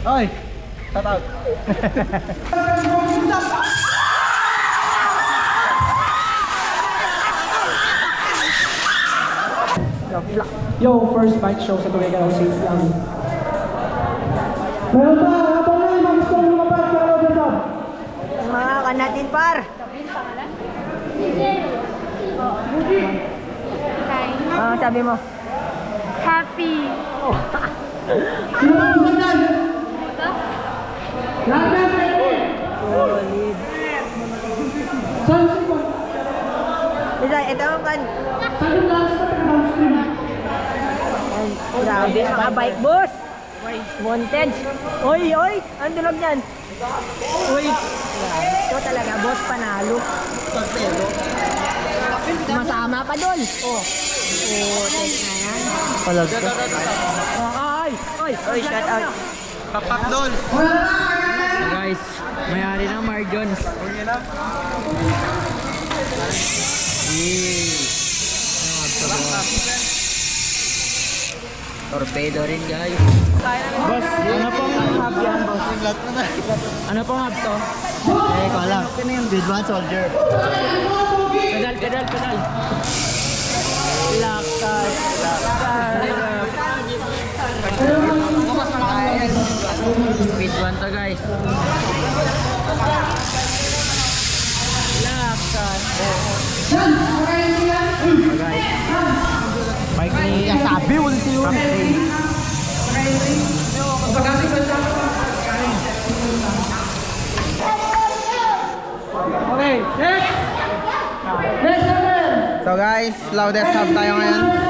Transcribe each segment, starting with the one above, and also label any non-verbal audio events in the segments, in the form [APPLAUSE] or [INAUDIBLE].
Oy! Shout out! Yo, first bike show sa Tuwega ng Safe lang. Meron ba? Habang na yung mga gusto sa loob na sab. Mga kanatin par. Ah, sabi mo. Happy. Sino ang Lahat na, pwede. Saan si Juan? Ito, ito kan. Saan yung last na downstream? Grabe, mga bike boss. Wanted. Oy, oy, ang tulog niyan. Uy. Ito talaga, boss panalo. Masama pa doon. Oh. Oh, take na yan. Palag ko. Oh, ay, oy, shout out. Papak doon! Guys, may-ari ng Marjons. Torpedo rin guys. Boss, ano pong hub yan, boss? Ano pong hub to? Eh, ko alam. Advanced soldier. Pedal, pedal, pedal. Lakas, lakas. Speed 1 to guys. Lakas. Oh, guys. Bike ni... Sabi, ulti yun. Okay, next! So guys, loudest hub tayo ngayon.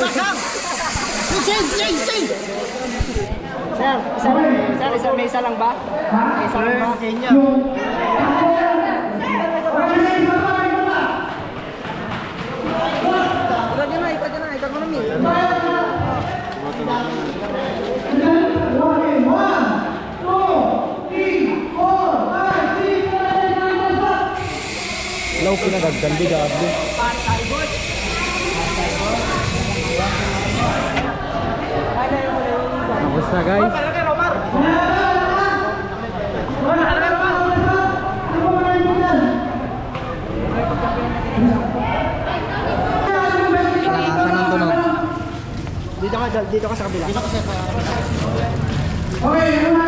Sir, isa lang, sir, isa, may isa lang ba? May isa lang ba? Ikot yun na, yun na, ikot mo na, Mi. Low na guys. Kinakasan ng tunog. Dito ka, dito ka sa kabila. Dito ka sa kabila. Okay, ano na?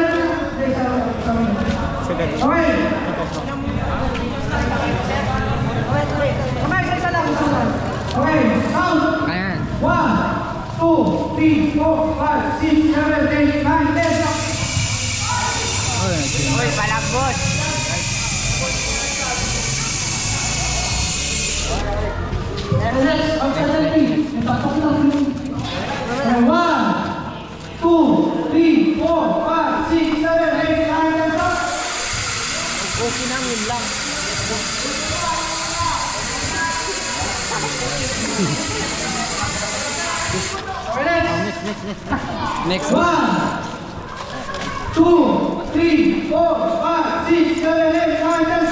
Okay. Okay. Okay, isa lang. Okay. tipo fascista de Mandela. Voy para la voz. Next one. one. Two, three, four, five, six, seven, eight, nine, ten,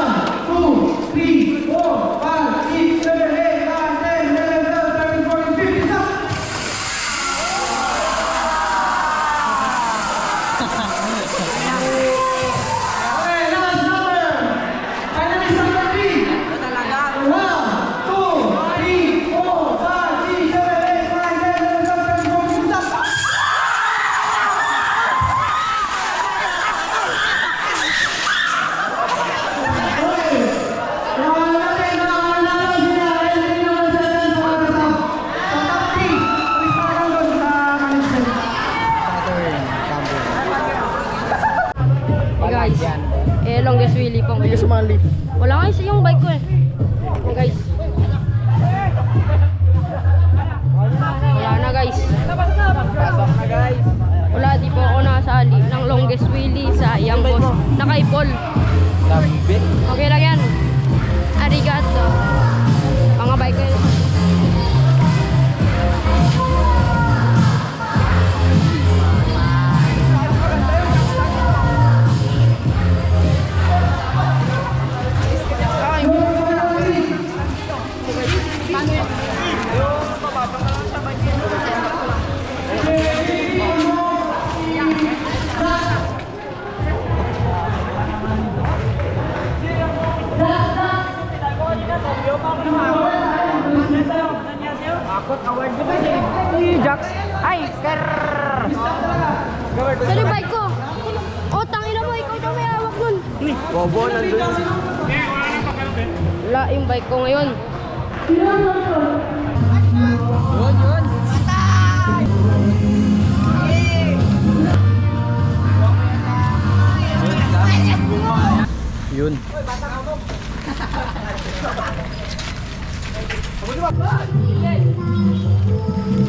Saan yung bike ko? Oh, tangin na mo. Ikaw daw may hawak nun. Bobo, nandun. Wala yung bike ko ngayon. Yun, yun. Yun.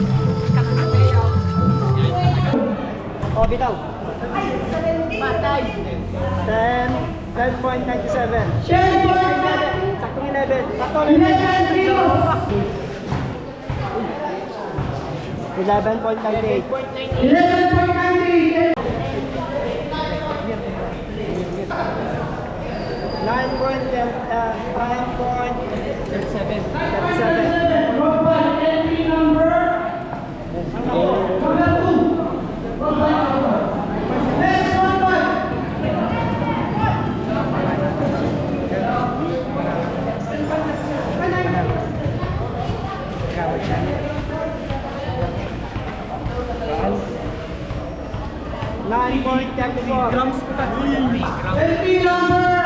Yun. O, bitaw. Patay. 10, 10.97. 10.97. Saktong 11. Saktong 11. 11.98. 11.98. 9.34 grams per LP number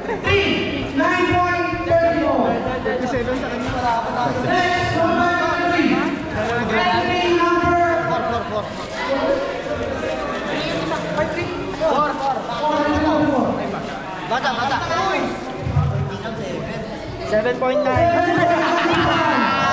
3 9.34 37 sa kanila para ako na 3 LP number 4 4 4 Bata, bata. 7.9. [LAUGHS]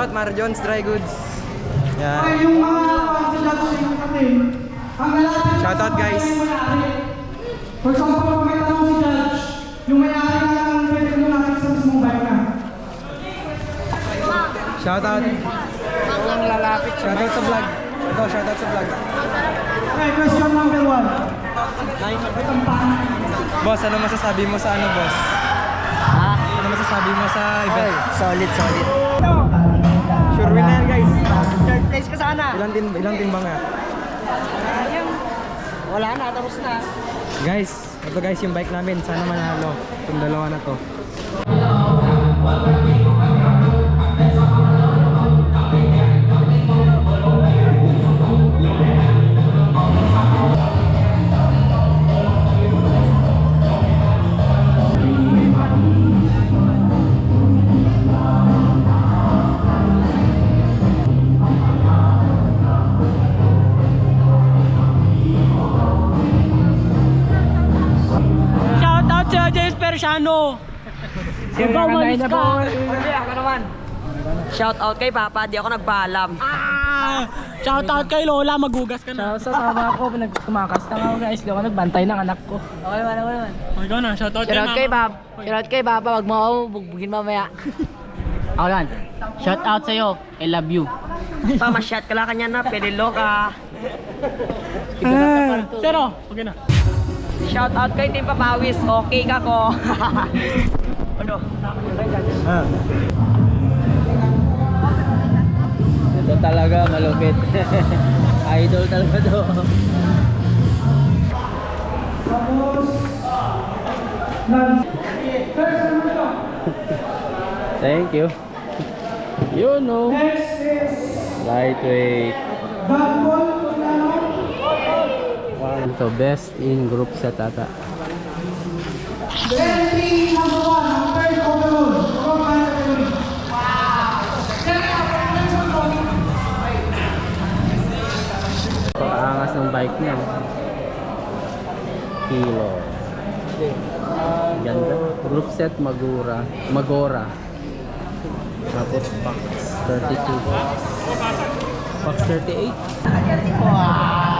out Marjon's Dry Goods. Yan. Yung mga sa inyong natin, ang lalapit sa Shoutout, guys. For example, kung may tanong si Judge, yung may-ari na lang ang pwede mo natin sa mismong bike na. Shout out. Ang lalapit. Shout out sa vlog. Ito, shout out sa vlog. Okay, question number one. Boss, ano masasabi mo sa ano, boss? Ha? Ano masasabi mo sa event? Solid, solid. Sure Third place ka sana. Ilang tin ilang timbang nga? Wala na, tapos na. Guys, ito guys yung bike namin. Sana manalo. Itong dalawa na to. Shout Ikaw manis ka. ako naman. Shout out kay Papa, di ako nagpaalam. Ah! Shout out kay Lola, magugas ka na. Sa sama ko, nagkumakas na ako guys. Di ako nagbantay ng anak ko. Okay naman, okay naman. Oh, ikaw na, shout out Shout out kay Papa, shout out kay Papa, wag mo ako bugbugin mamaya. [LAUGHS] Ako lang. Shout out sa'yo. I love you. Pa, ma-shot ka lang kanya na, pwede loka. [LAUGHS] Pero, okay na. Shout out kay Team Papawis, okay ka ko. [LAUGHS] ano? Ito talaga malupit. [LAUGHS] Idol talaga to. Thank you. You know. Next is Lightweight. Tuliano. Ito, best in group set ata. Entry number one, ng bike niya. Kilo. Ganda. Group set Magura. Magora. Tapos Pax 32. Pax 38.